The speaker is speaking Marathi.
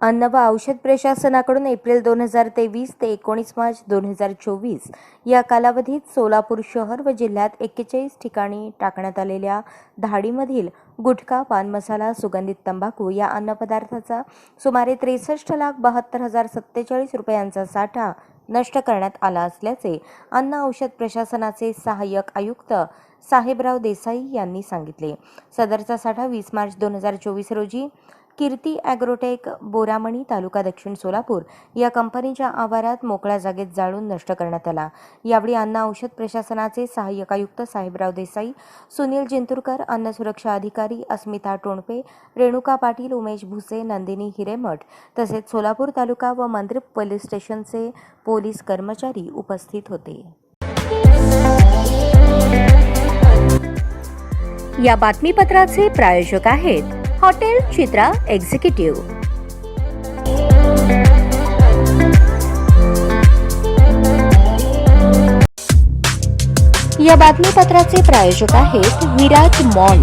अन्न व औषध प्रशासनाकडून एप्रिल दोन हजार तेवीस ते एकोणीस मार्च दोन हजार चोवीस या कालावधीत सोलापूर शहर व जिल्ह्यात एक्केचाळीस ठिकाणी टाकण्यात आलेल्या धाडीमधील गुटखा पान मसाला सुगंधित तंबाखू या अन्नपदार्थाचा सुमारे त्रेसष्ट लाख बहात्तर हजार सत्तेचाळीस रुपयांचा साठा नष्ट करण्यात आला असल्याचे अन्न औषध प्रशासनाचे सहाय्यक आयुक्त साहेबराव देसाई यांनी सांगितले. सदरचा साठा वीस मार्च दोन हजार चोवीस रोजी कीर्ती ॲग्रोटेक बोरामणी तालुका दक्षिण सोलापूर या कंपनीच्या आवारात मोकळ्या जागेत जाळून नष्ट करण्यात आला. यावेळी अन्न औषध प्रशासनाचे सहाय्यक आयुक्त साहेबराव देसाई सुनील जिंतुरकर अन्न सुरक्षा अधिकारी अस्मिता टोणपे रेणुका पाटील उमेश भुसे नंदिनी हिरेमठ तसेच सोलापूर तालुका व मंद्रिप पोलीस स्टेशनचे पोलीस कर्मचारी उपस्थित होते. या बातमीपत्राचे प्रायोजक आहेत हॉटेल चित्रा एक्झिक्युटिव्ह. या बातमीपत्राचे प्रायोजक आहेत विराज मॉल.